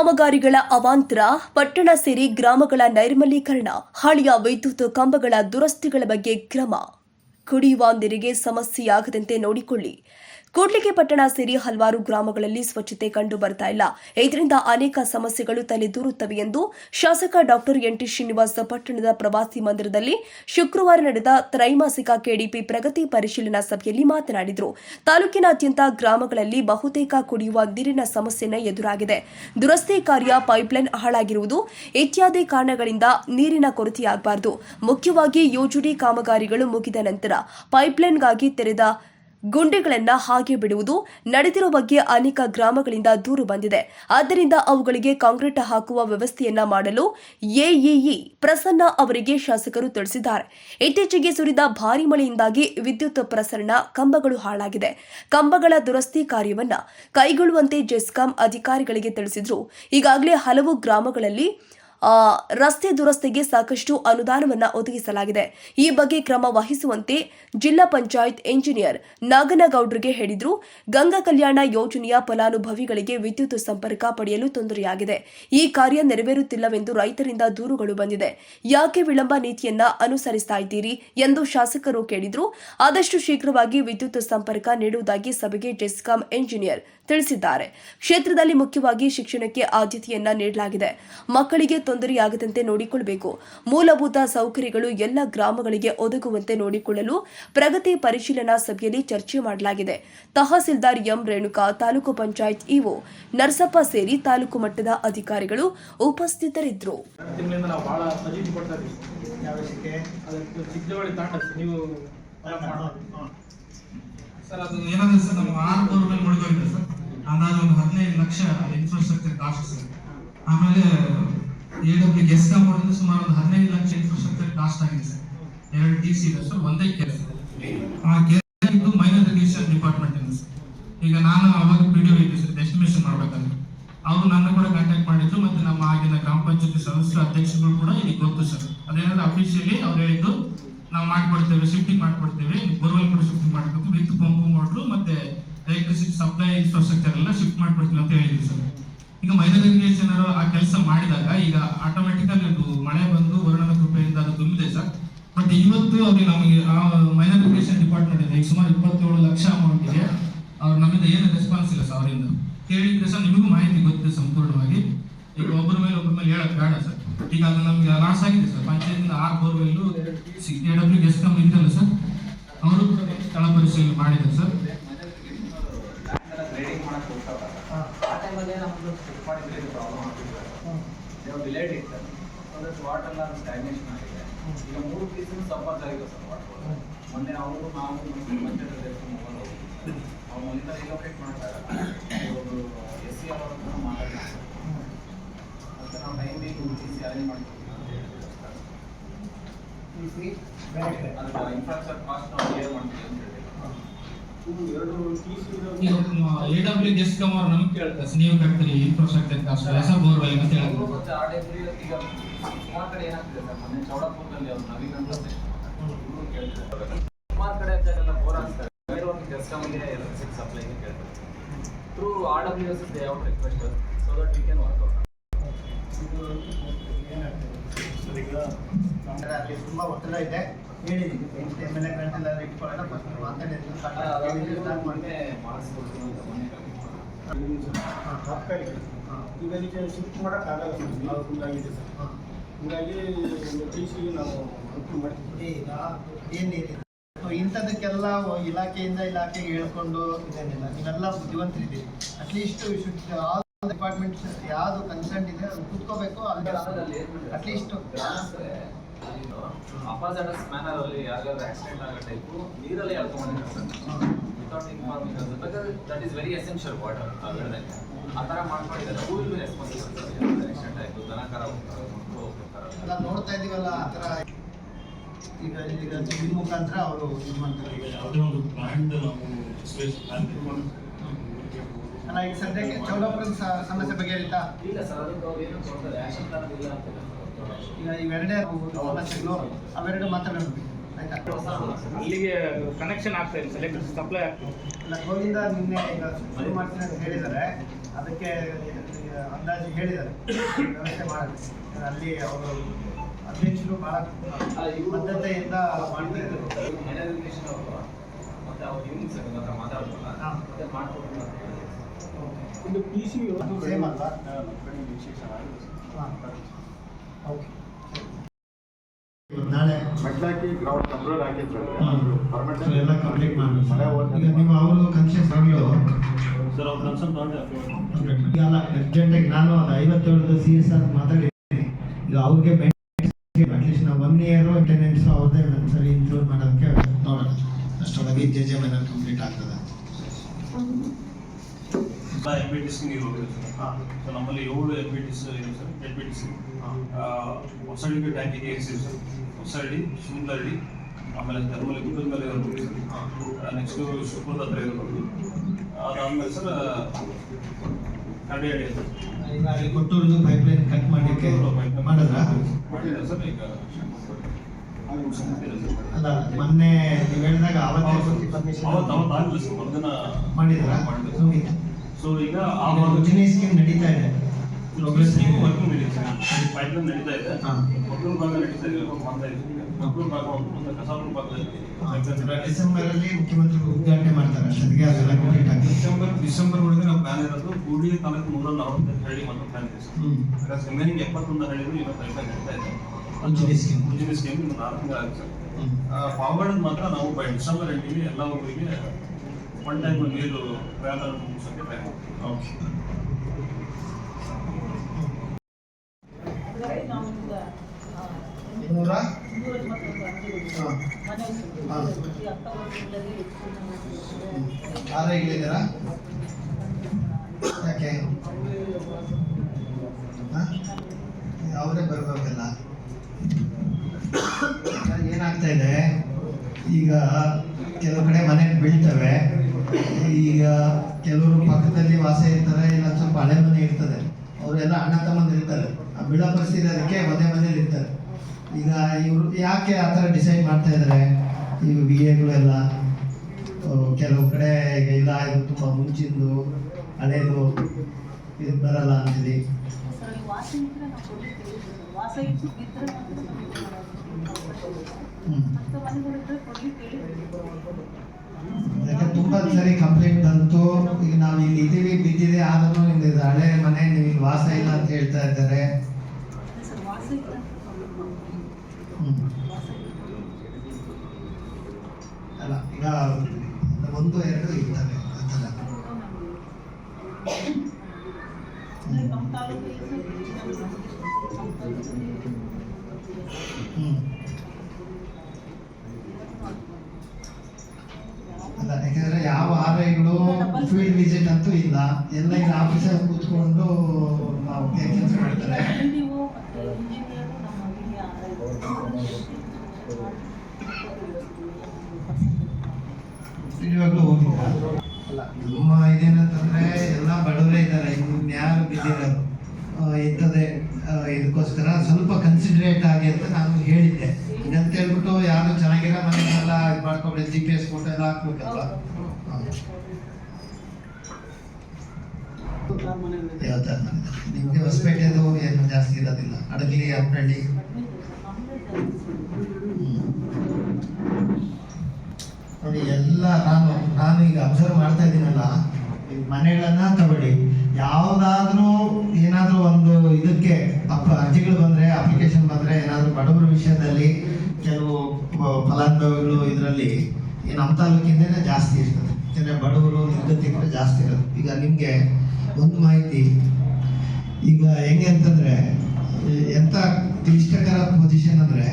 ಕಾಮಗಾರಿಗಳ ಅವಾಂತರ, ಪಟ್ಟಣ ಸೇರಿ ಗ್ರಾಮಗಳ ನೈರ್ಮಲೀಕರಣ, ಹಳೆಯ ವಿದ್ಯುತ್ ಕಂಬಗಳ ದುರಸ್ತಿಗಳ ಬಗ್ಗೆ ಕ್ರಮ. ಕುಡಿಯುವ ನೀರಿಗೆ ಸಮಸ್ಯೆಯಾಗದಂತೆ ನೋಡಿಕೊಳ್ಳಿ. ಕೂಡ್ಲಿಗೆ ಪಟ್ಟಣ ಸೇರಿ ಹಲವಾರು ಗ್ರಾಮಗಳಲ್ಲಿ ಸ್ವಚ್ಛತೆ ಕಂಡು ಬರ್ತಾ ಇಲ್ಲ. ಇದರಿಂದ ಅನೇಕ ಸಮಸ್ಯೆಗಳು ತಲೆದೂರುತ್ತವೆ ಎಂದು ಶಾಸಕ ಡಾಕ್ಟರ್ ಎನ್ ಟಿ ಶ್ರೀನಿವಾಸ್ ಪಟ್ಟಣದ ಪ್ರವಾಸಿ ಮಂದಿರದಲ್ಲಿ ಶುಕ್ರವಾರ ನಡೆದ ತ್ರೈಮಾಸಿಕ ಕೆಡಿಪಿ ಪ್ರಗತಿ ಪರಿಶೀಲನಾ ಸಭೆಯಲ್ಲಿ ಮಾತನಾಡಿದರು. ತಾಲೂಕಿನಾದ್ಯಂತ ಗ್ರಾಮಗಳಲ್ಲಿ ಬಹುತೇಕ ಕುಡಿಯುವ ನೀರಿನ ಸಮಸ್ಯೆನ ಎದುರಾಗಿದೆ. ದುರಸ್ತಿ ಕಾರ್ಯ ಪೈಪ್ಲೈನ್ ಹಾಳಾಗಿರುವುದು ಇತ್ಯಾದಿ ಕಾರಣಗಳಿಂದ ನೀರಿನ ಕೊರತೆಯಾಗಬಾರದು. ಮುಖ್ಯವಾಗಿ ಯೋಜನೆ ಕಾಮಗಾರಿಗಳು ಮುಗಿದ ನಂತರ ಪೈಪ್ಲೈನ್ಗಾಗಿ ತೆರೆದ ಗುಂಡಿಗಳನ್ನು ಹಾಗೆ ಬಿಡುವುದು ನಡೆದಿರುವ ಬಗ್ಗೆ ಅನೇಕ ಗ್ರಾಮಗಳಿಂದ ದೂರು ಬಂದಿದೆ. ಆದ್ದರಿಂದ ಅವುಗಳಿಗೆ ಕಾಂಕ್ರೀಟ್ ಹಾಕುವ ವ್ಯವಸ್ಥೆಯನ್ನ ಮಾಡಲು ಎಇಇ ಪ್ರಸನ್ನ ಅವರಿಗೆ ಶಾಸಕರು ತಿಳಿಸಿದ್ದಾರೆ. ಇತ್ತೀಚೆಗೆ ಸುರಿದ ಭಾರಿ ಮಳೆಯಿಂದಾಗಿ ವಿದ್ಯುತ್ ಪ್ರಸರಣ ಕಂಬಗಳು ಹಾಳಾಗಿದೆ. ಕಂಬಗಳ ದುರಸ್ತಿ ಕಾರ್ಯವನ್ನ ಕೈಗೊಳ್ಳುವಂತೆ ಜೆಸ್ಕಾಂ ಅಧಿಕಾರಿಗಳಿಗೆ ತಿಳಿಸಿದ್ರು. ಈಗಾಗಲೇ ಹಲವು ಗ್ರಾಮಗಳಲ್ಲಿ ರಸ್ತೆ ದುರಸ್ತಿಗೆ ಸಾಕಷ್ಟು ಅನುದಾನವನ್ನು ಒದಗಿಸಲಾಗಿದೆ. ಈ ಬಗ್ಗೆ ಕ್ರಮ ವಹಿಸುವಂತೆ ಜಿಲ್ಲಾ ಪಂಚಾಯತ್ ಎಂಜಿನಿಯರ್ ನಾಗನಗೌಡ್ರಿಗೆ ಹೇಳಿದ್ರು. ಗಂಗಾ ಕಲ್ಯಾಣ ಯೋಜನೆಯ ಫಲಾನುಭವಿಗಳಿಗೆ ವಿದ್ಯುತ್ ಸಂಪರ್ಕ ಪಡೆಯಲು ತೊಂದರೆಯಾಗಿದೆ. ಈ ಕಾರ್ಯ ನೆರವೇರುತ್ತಿಲ್ಲವೆಂದು ರೈತರಿಂದ ದೂರುಗಳು ಬಂದಿದೆ. ಯಾಕೆ ವಿಳಂಬ ನೀತಿಯನ್ನ ಅನುಸರಿಸ್ತಾ ಇದ್ದೀರಿ ಎಂದು ಶಾಸಕರು ಕೇಳಿದ್ರು. ಆದಷ್ಟು ಶೀಘ್ರವಾಗಿ ವಿದ್ಯುತ್ ಸಂಪರ್ಕ ನೀಡುವುದಾಗಿ ಸಭೆಗೆ ಜೆಸ್ಕಾಂ ಇಂಜಿನಿಯರ್ ತಿಳಿಸಿದ್ದಾರೆ. ಕ್ಷೇತ್ರದಲ್ಲಿ ಮುಖ್ಯವಾಗಿ ಶಿಕ್ಷಣಕ್ಕೆ ಆದ್ಯತೆಯನ್ನ ನೀಡಲಾಗಿದೆ. ಮಕ್ಕಳಿಗೆ ತೊಂದರೆಯಾಗದಂತೆ ನೋಡಿಕೊಳ್ಳಬೇಕು ಮೂಲಭೂತ ಸೌಕರ್ಯಗಳು ಎಲ್ಲ ಗ್ರಾಮಗಳಿಗೆ ಒದಗುವಂತೆ ನೋಡಿಕೊಳ್ಳಲು ಪ್ರಗತಿ ಪರಿಶೀಲನಾ ಸಭೆಯಲ್ಲಿ ಚರ್ಚೆ ಮಾಡಲಾಗಿದೆ. ತಹಸೀಲ್ದಾರ್ ಎಂ ರೇಣುಕಾ ತಾಲೂಕು ಪಂಚಾಯತ್ ಇಒ ನರಸಪ್ಪ ಸೇರಿ ತಾಲೂಕು ಮಟ್ಟದ ಅಧಿಕಾರಿಗಳು ಉಪಸ್ಥಿತರಿದ್ದರು. ಸರ್ ಅದು ಏನಂದ್ರೆ ಸರ್ ನಮ್ಮ ಆರು ಮೇಲೆ ಮುಳುಗೋಗಿದೆ ಸರ್. ಅಂದಾಜು ಒಂದು ಹದಿನೈದು ಲಕ್ಷ ಇನ್ಫ್ರಾಸ್ಟ್ರಕ್ಚರ್ ಕಾಸ್ಟ್ ಸರ್. ಆಮೇಲೆ ಎ ಡಬ್ಲ್ಯೂ ಸುಮಾರು ಒಂದು ಹದಿನೈದು ಲಕ್ಷ ಇನ್ಫ್ರಾಸ್ಟ್ರಕ್ಚರ್ ಕಾಸ್ಟ್ ಆಗಿದೆ ಸರ್. ಎರಡು ಟಿ ಸಿ ಇದೆ ಸರ್, ಒಂದೇ ಕೆರೆ ಆ ಕೆರೆ ಇದ್ದು ಮೈನರ್ ಇರಿಗೇಷನ್ ಡಿಪಾರ್ಟ್ಮೆಂಟ್ ಇಂದ ಸರ್. ಈಗ ನಾನು ಅವಾಗ ಪಿ ಡಿ ಇದ್ದೆ ಸರ್ ಎಸ್ಟಿಮೇಷನ್ ಮಾಡ್ಬೇಕಂದ್ರೆ. ಅವರು ನನ್ನ ಕೂಡ ಕಾಂಟ್ಯಾಕ್ಟ್ ಮಾಡಿದ್ರು ಮತ್ತೆ ನಮ್ಮ ಆಗಿನ ಗ್ರಾಮ ಪಂಚಾಯತಿ ಸದಸ್ಯ ಅಧ್ಯಕ್ಷರುಗಳು ಕೂಡ ಇಲ್ಲಿ ಗೊತ್ತು ಸರ್. ಅದೇನಾದ್ರೆ ಅಫಿಷಿಯಲಿ ಅವ್ರು ಹೇಳಿದ್ದು ನಾವು ಮಾಡ್ಕೊಡ್ತೇವೆ ಶಿಫ್ಟಿಂಗ್ ಮಾಡ್ಕೊಡ್ತೇವೆ, ಬೋರ್ವೆಲ್ ಕೂಡ ಶಿಫ್ಟಿಂಗ್ ಮಾಡ್ಬೇಕು ವಿತ್ ಪಂಪು ಮೋಟ್ರು ಮತ್ತೆ ಎಲೆಕ್ಟ್ರಿಸಿಟಿ ಸಪ್ಲೈ ಇನ್ಫ್ರಾಸ್ಟ್ರಕ್ಚರ್ ಎಲ್ಲ ಶಿಫ್ಟ್ ಮಾಡ್ಬಿಡ್ತೀನಿ ಅಂತ ಹೇಳಿದ್ರು ಸರ್. ಈಗ ಮೈನರ್ ಇರಿಗೇಷನ್ ಆ ಕೆಲಸ ಮಾಡಿದಾಗ ಈಗ ಆಟೋಮೆಟಿಕಲಿ ಅದು ಮಳೆ ಬಂದು ವರುಣನ ಕೃಪೆಯಿಂದ ಅದು ತುಂಬಿದೆ ಸರ್. ಬಟ್ ಇವತ್ತು ಅವ್ರಿಗೆ ನಮಗೆ ಆ ಮೈನರ್ ಇರಿಗೇಷನ್ ಡಿಪಾರ್ಟ್ಮೆಂಟ್ ಇದೆ ಈಗ ಸುಮಾರು ಇಪ್ಪತ್ತೇಳು ಲಕ್ಷ ಅಮೌಂಟಿಗೆ ಅವ್ರು ನಮ್ಮಿಂದ ಏನು ರೆಸ್ಪಾನ್ಸ್ ಇಲ್ಲ ಸರ್ ಅವರಿಂದ. ಕೇಳಿದ್ರೆ ಸರ್ ನಿಮಗೂ ಮಾಹಿತಿ ಗೊತ್ತಿದೆ ಸಂಪೂರ್ಣವಾಗಿ. ಈಗ ಒಬ್ಬರ ಮೇಲೆ ಒಬ್ಬರ ಮೇಲೆ ಹೇಳಕ್ ಬೇಡ ಸರ್. ಈಗ ಅದು ನಮಗೆ ಲಾಸ್ ಆಗಿದೆ ಸರ್. ಪಂಚಾಯತ್ ಆರು ಬೋರ್ವೆಲ್ಲು ಎ ಡಬ್ಲ್ಯೂ ಗೆಸ್ಕಾಮ್ ಇದೆಯಲ್ಲ ಸರ್. ಅವರು ಸ್ಥಳ ಪರಿಶೀಲನೆ ಮಾಡಿದ್ದಾರೆ ಸರ್ ಗ್ರೇಡಿಂಗ್ ಮಾಡಕ್ ಹೋಗ್ತಾರಲ್ಲ ಆ ಟೈಮಲ್ಲೇ ನಮ್ದು ಚೆಕ್ ಮಾಡಿದ್ರೆ ಪ್ರಾಬ್ಲಮ್ ಆಗ್ತಿದೆ ದೇವ್ ಡಿಲೇಡ್ ಇತ್ತು. ಸೊ ವಾಟರ್ ಎಲ್ಲ ಸ್ಟ್ಯಾಗ್ನೇಷನ್ ಆಗಿದೆ. ಈಗ ಮೂರು ಪೀಸನ್ನು ಸಪೋರ್ಟ್ ಆಗಿದೆ ಸರ್ ವಾಟರ್ ಮೊನ್ನೆ ಅವರು ನಾವು ಮತ್ತೆ ಮೊಬೈಲ್ ಅವ್ರು. ಮೊನ್ನೆ ರಿಲೋಕೇಟ್ ಮಾಡ್ತಾರೆ. ಒಂದು ಎಸ್ ಸಿ ಅವರ ಹತ್ರ ಮತ್ತೆ ನಾವು ಟೈಮ್ ಬೇಕು ಸಿ ಅರೇಂಜ್ ಮಾಡ್ತೀವಿ ಅಂತ ಹೇಳಿದ್ರು ಅದಕ್ಕೆ ಇನ್ಫ್ರಾಸ್ಟ್ರಕ್ಚರ್ ಕಾಸ್ಟ್ ನಾವು ಕ್ಲಿಯರ್ ಮಾಡ್ತೀವಿ ಅಂತ ಈಗ ಎ ಡಬ್ಲ್ಯೂ ಗೆಸ್ಕಾಮ್ ಅವ್ರು ನಮ್ಗೆ ಕೇಳ್ತಾರೆ. ನೀವು ಕಟ್ತೀರಿ ಇನ್ಫ್ರಾಸ್ಟ್ರಕ್ಚರ್ ಕಾಸ್ಟ್ ಹೊಸ ಬೋರ್ವೆಲ್ ಅಂತ ಹೇಳಿದ್ರು ಸುಮಾರು ಕಡೆ ಎಲ್ಲ ಬೋರ್ ಹಾಕ್ತಾರೆ. ಗೆಸ್ಕಾಮ್ಗೆ ಎಲೆಕ್ಟ್ರಿಸಿಟಿ ಸಪ್ಲೈಗೆ ಕೇಳ್ತಾರೆ. Through R W S out request so that we can work out ಅಂದ್ರೆ ಅಲ್ಲಿ ತುಂಬಾ ಒತ್ತಡ ಇದೆ. ಹೇಳಿದೀನಿ. ಎಂ ಎಲ್ ಎಗಳೆಲ್ಲ ಇಟ್ಕೊಳ್ಳೋಣ ಫಸ್ಟ್ ಮಾತಾಡಿದ್ರು ಸ್ಟಾರ್ಟ್ ಮಾಡಿ ಮಾಡಿಸ್ಕೊಡ್ತೀನಿ ಅಂತ ಮೊನ್ನೆ ಈಗ ಇದಕ್ಕೆ ಶಿಫ್ಟ್ ಮಾಡೋಕ್ಕಾಗಲ್ಲ ಸರ್. ಹೀಗಾಗಿ ಒಂದು ಟಿ ಸಿ ನಾವು ಅನುಕೂಲ ಮಾಡ್ತೀವಿ ಈಗ ಏನಿದೆ ಇಂಥದಕ್ಕೆಲ್ಲ ಇಲಾಖೆಯಿಂದ ಇಲಾಖೆಗೆ ಹೇಳ್ಕೊಂಡು ಇದೇನಿಲ್ಲ ನೀವೆಲ್ಲ ಬುದ್ಧಿವಂತರಿದ್ದೀರಿ. ಅಟ್ಲೀಸ್ಟ್ ಆಲ್ ಯಾವ್ದು ಯಾವುದು ಕನ್ಸರ್ನ್ ಇದೆ ಅದು ಕೂತ್ಕೋಬೇಕು ಅಲ್ಲಿ ಅಟ್ಲೀಸ್ಟ್ ಮ್ಯಾನರ್ ಅಲ್ಲಿ ಯಾರಿಗಾದ್ರೂ ಆಕ್ಸಿಡೆಂಟ್ ಆಗೋ ಟೈಪು ನೀರಲ್ಲಿ without informing that is very essential water ಆ ಥರ ಮಾಡ್ಕೊಂಡಿದ್ದಾರೆ. Who will be responsible accident ಆಯಿತು ಹೋಗ್ತಾರೆ ಮಕ್ಕಳು ಹೋಗ್ತಾರೆ. ನೋಡ್ತಾ ಇದೀವಲ್ಲ ಆ ಥರ ಈಗ ಮುಖಾಂತರ ಅವರು ಇದು ಮಾಡ್ತಾರೆ ಯಾವುದೇ ಒಂದು ಬ್ರ್ಯಾಂಡ್ ನಾವು ಸ್ಪೇಸ್ ಪ್ಲಾನ್ ಅಲ್ಲ ಈಗ ಸದ್ಯಕ್ಕೆ ಚೌಡಾಪುರದ ಸಮಸ್ಯೆ ಸಮಸ್ಯೆ ಹೇಳ್ತಾ ಇಲ್ಲ ಸರ್ ಅದಕ್ಕೆ ಅವ್ರು ಏನು ಕೊಡ್ತಾರೆ ಆಕ್ಷನ್ ಪ್ಲಾನ್ ಇಲ್ಲ ಅಂತ ಈಗ ಇವೆರಡೇ ಸಮಸ್ಯೆಗಳು ಅವೆರಡು ಮಾತಾಡೋಣ ಅಲ್ಲಿಗೆ ಕನೆಕ್ಷನ್ ಆಗ್ತಾ ಇಲ್ಲ ಎಲೆಕ್ಟ್ರಿಸಿಟಿ ಸಪ್ಲೈ ಆಗ್ತದೆ ಅಲ್ಲ ಗೋವಿಂದ ನಿನ್ನೆ ಈಗ ಶುರು ಮಾಡ್ತೀನಿ ಅಂತ ಹೇಳಿದ್ದಾರೆ. ಅದಕ್ಕೆ ಅಂದಾಜು ಹೇಳಿದ್ದಾರೆ. ವ್ಯವಸ್ಥೆ ಮಾಡಿ. ಅಲ್ಲಿ ಅವರು ಅಧ್ಯಕ್ಷರು ಬಹಳ ಬದ್ಧತೆಯಿಂದ ಮಾಡ್ತಿದ್ದಾರೆ ಮತ್ತೆ ಅವ್ರು ಯೂನಿಟ್ ಸರ್ ಹತ್ರ ಮಾತಾಡ್ತಲ್ಲ ಹಾ. ಮತ್ತೆ ಮಾಡ್ಕೊಟ್ಟು ಇದು ಪಿ ಸಿ ಸೇಮ್ ಅಲ್ವಾ? ಓಕೆ. ನಾಳೆ ಮೆಟ್ಲಾಕಿ ಗ್ರೌಂಡ್ ಕಂಪ್ಯೂಟರ್ ಹಾಕಿದ್ರು. ಸೊ ಎಲ್ಲ ಕಂಪ್ಲೀಟ್ ಈಗ ನೀವು ಅವರು ಕನ್ಸೆಷನ್ ಆಗಲು ಸರ್ ಅವ್ರು ತಗೊಂಡೆ ಅಲ್ಲ ಅರ್ಜೆಂಟಾಗಿ ನಾನು ಅದು ಐವತ್ತೇಳದು ಸಿ ಎಸ್ ಆರ್ ಮಾತಾಡಿದ್ದೀನಿ. ಈಗ ಅವ್ರಿಗೆ ಅಟ್ಲೀಸ್ಟ್ ನಾವು ಒನ್ ಇಯರ್ ಮೇಂಟೆನೆನ್ಸ್ ಅವ್ರದ್ದೇ ಒಂದ್ಸರಿ ಇನ್ಕ್ಲೂಡ್ ಮಾಡೋದಕ್ಕೆ ನೋಡೋಣ ಅಷ್ಟೊಳಗೆ ಜೆ ಜೆ ಮನೆ ಕಂಪ್ಲೀಟ್ ಆಗ್ತದೆ. ಎಲ್ಲ ಎಂ ಬಿ ಟಿ ಸಿ ನೀರು ಹೋಗಿದೆ ಹಾಂ ಸೊ ನಮ್ಮಲ್ಲಿ ಏಳು ಎಂ ಬಿ ಟಿ ಸಿ ಇದೆ sir L B T C ಹೊಸಳ್ಳಿಗೆ ಟ್ಯಾಂಕಿಗೆ ಏರಿಸಿವಿ ಸರ್. ಹೊಸಳ್ಳಿ ಆಮೇಲೆ ಧರ್ಮಲ್ಲಿ ಗುಡ್ಡದ ಮೇಲೆ ಇರೋದು. ನೆಕ್ಸ್ಟು ಶಿವಪುರದ ಹತ್ರ ಇರಬಹುದು ಅದಾದ್ಮೇಲೆ ಸರ್ ಕಡೆಯಡಿ ಈಗ ಅಲ್ಲಿ ಕೊಟ್ಟೂರ್ದು ಪೈಪ್ ಲೈನ್ ಕಟ್ ಮಾಡಲಿಕ್ಕೆ ಮಾಡಿದ್ರ? ಮಾಡಿದ್ದಾರೆ ಸರ್ ಈಗ ಅಲ್ಲ ಮೊನ್ನೆ ನೀವು ಹೇಳಿದಾಗ ಅವತ್ತೇ ಸರ್ ಮಾಡಿದ್ರು? ಮುಗೀತು? ಸೊ ಈಗ ಆ ಯೋಜನೆ ಸ್ಕೀಮ್ ನಡೀತಾ ಇದೆ. ಸ್ಕೀಮ್ ವರ್ಕಿಂಗ್ ನಡೀತಾ ಇದೆ. ಪೈಪ್ಲೈನ್ ನಡೀತಾ ಇದೆ. ಮಕ್ಕಳ ಭಾಗ ನಡೀತಾ ಇದೆ ಮಕ್ಕಳ ಭಾಗ ಒಂದು ಕಸಾಪುರ ಭಾಗದಲ್ಲಿ ಡಿಸೆಂಬರ್ ಅಲ್ಲಿ ಮುಖ್ಯಮಂತ್ರಿ ಉದ್ಘಾಟನೆ ಮಾಡ್ತಾರೆ ಅಷ್ಟೊತ್ತಿಗೆ ಅದೆಲ್ಲ ಕಂಪ್ಲೀಟ್ ಆಗಿ. ಡಿಸೆಂಬರ್ ಡಿಸೆಂಬರ್ ಒಳಗೆ ನಾವು ಪ್ಲಾನ್ ಇರೋದು ಕೂಡಲಿ ತಾಲೂಕು ನೂರ ನಲವತ್ತೈದು ಹಳ್ಳಿ ಮತ್ತು ಪ್ಲಾನ್ ಇದೆ. ಸರ್ ರಿಮೈನಿಂಗ್ ಎಪ್ಪತ್ತೊಂದು ಹಳ್ಳಿಗಳು ಈಗ ಪೈಪ್ಲೈನ್ ನಡೀತಾ ಇದೆ. ಉಜ್ಜಿನಿ ಸ್ಕೀಮ್ ಮುಂಜಿನ ಸ್ಕೀಮ್ ಇನ್ನು ನಾಲ್ಕು ತಿಂಗಳಾಗಿದೆ ಸರ್ ಫಾರ್ವರ್ಡ್ ಮಾತ್ರ ನಾವು ಬೈ ಡಿಸೆಂಬರ್ ಎಂಟಿಗೆ ಎಲ್ಲ ಊರಿಗೆ ಒನ್ ಟೈಮ್ ನೀರು ವ್ಯಾಪಾರ ಮುಗಿಸೋಕ್ಕೆ ಟೈಮ್ ಓಕೆ ನೂರ? ಯಾಕೆ? ಅವರೇ ಬರಬೇಕಲ್ಲ. ಏನಾಗ್ತಾ ಇದೆ? ಈಗ ಕೆಲವು ಕಡೆ ಮನೆ ಬೀಳ್ತವೆ. ಈಗ ಕೆಲವರು ಪಕ್ಕದಲ್ಲಿ ವಾಸ ಇರ್ತಾರೆ ಇಲ್ಲ ಸ್ವಲ್ಪ ಹಳೆ ಮನೆ ಇರ್ತದೆ ಅವರೆಲ್ಲ ಅಣ್ಣ ತಮ್ಮಂದ್ರೆ ಇರ್ತಾರೆ ಆ ಬಿಡ ಪರಿಸ್ಥಿತಿ ಅದಕ್ಕೆ ಮನೆ ಮನೇಲಿ ಇರ್ತಾರೆ. ಈಗ ಇವರು ಯಾಕೆ ಆ ಥರ ಡಿಸೈಡ್ ಮಾಡ್ತಾ ಇದ್ದಾರೆ ಈಗ ವಿ ಎಗಳೆಲ್ಲ ಕೆಲವು ಕಡೆ ಈಗ ಇಲ್ಲ ಇದು ತುಂಬ ಮುಂಚಿಂದು ಹಳೇದು ಇದು ಬರಲ್ಲ ಅಂತೇಳಿ. ಈ ಯಾಕೆ ತುಂಬಾ ಸರಿ ಕಂಪ್ಲೇಂಟ್ ಬಂತು. ಈಗ ನಾವು ಇಲ್ಲಿ ಇದ್ದೀವಿ, ಬಿದ್ದಿದೆ, ಆದ್ರೂ ನಿಮ್ದು ಹಳೆ ಮನೆ ನೀವು ಇಲ್ಲಿ ವಾಸ ಇಲ್ಲ ಅಂತ ಹೇಳ್ತಾ ಇದ್ದಾರೆ. ಅಲ್ಲ, ಈಗ ಒಂದು, ಎರಡು ಇರ್ತವೆ ಆ ಥರ ನಮ್ಮ ತಾಲೂಕಿಗೆ ಹ್ಮ್ ಅಲ್ಲ ಯಾಕಂದ್ರೆ ಯಾವ ಆರೈಗಳು ಫೀಲ್ಡ್ ವಿಸಿಟ್ ಅಂತೂ ಇಲ್ಲ. ಎಲ್ಲ ಇಲ್ಲಿ ಆಫೀಸಲ್ಲಿ ಕೂತ್ಕೊಂಡು ನಾವು ಕೆಲಸ ಮಾಡ್ತಾರೆ. ನಮ್ಮ ಇದೇನಂತಂದ್ರೆ ಎಲ್ಲ ಬಡವರೇ ಇದ್ದಾರೆ. ಯಾರು ಬಿದ್ದಿರೋದು? ಇಂಥದ್ದೇ ಇದಕ್ಕೋಸ್ಕರ ಸ್ವಲ್ಪ ಕನ್ಸಿಡರೇಟ್ ಆಗಿ ಅಂತ ನಾನು ಹೇಳಿದ್ದೆ. ಇದಂತ ಹೇಳ್ಬಿಟ್ಟು ಯಾರು ಚೆನ್ನಾಗಿರೋ ಮನೆಯೆಲ್ಲ ಇದು ಮಾಡ್ಕೊಬಿಡಿ ಜಿ ಪಿ ಎಸ್ ಫೋಟೋ ಎಲ್ಲ ನಿಮಗೆ. ಹೊಸಪೇಟೆದು ಏನು ಜಾಸ್ತಿ ಇರೋದಿಲ್ಲ. ಅಡಗಲಿ ಹಪ್ಪಳ್ಳಿ ನೋಡಿ ಎಲ್ಲ ನಾನು ನಾನು ಈಗ ಅಬ್ಸರ್ವ್ ಮಾಡ್ತಾ ಇದ್ದೀನಲ್ಲ ಮನೆಗಳನ್ನ ತಗೊಳ್ಳಿ. ಯಾವುದಾದ್ರೂ ಏನಾದರೂ ಒಂದು ಇದಕ್ಕೆ ಅಪ್ಪ ಅರ್ಜಿಗಳು ಬಂದ್ರೆ ಅಪ್ಲಿಕೇಶನ್ ಬಂದ್ರೆ ಏನಾದರೂ ಬಡವರ ವಿಷಯದಲ್ಲಿ ಕೆಲವು ಫಲಾನುಭವಿಗಳು ಇದರಲ್ಲಿ ಏನು ನಮ್ಮ ತಾಲೂಕಿಂದನೇ ಜಾಸ್ತಿ ಇರ್ತದೆ ಯಾಕಂದರೆ ಬಡವರು ನಿರ್ಗತಿಕರು ಜಾಸ್ತಿ ಇರೋದು. ಈಗ ನಿಮಗೆ ಒಂದು ಮಾಹಿತಿ. ಈಗ ಹೆಂಗೆ ಅಂತಂದರೆ ಎಂಥ ಕ್ಲಿಷ್ಟಕರ ಪೊಸಿಷನ್ ಅಂದರೆ,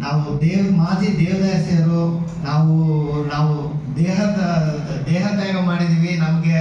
ನಾವು ದೇವ್, ಮಾಜಿ ದೇವದಾಸಿಯರು ನಾವು ನಾವು ದೇಹದ ದೇಹ ತ್ಯಾಗ ಮಾಡಿದೀವಿ, ನಮಗೆ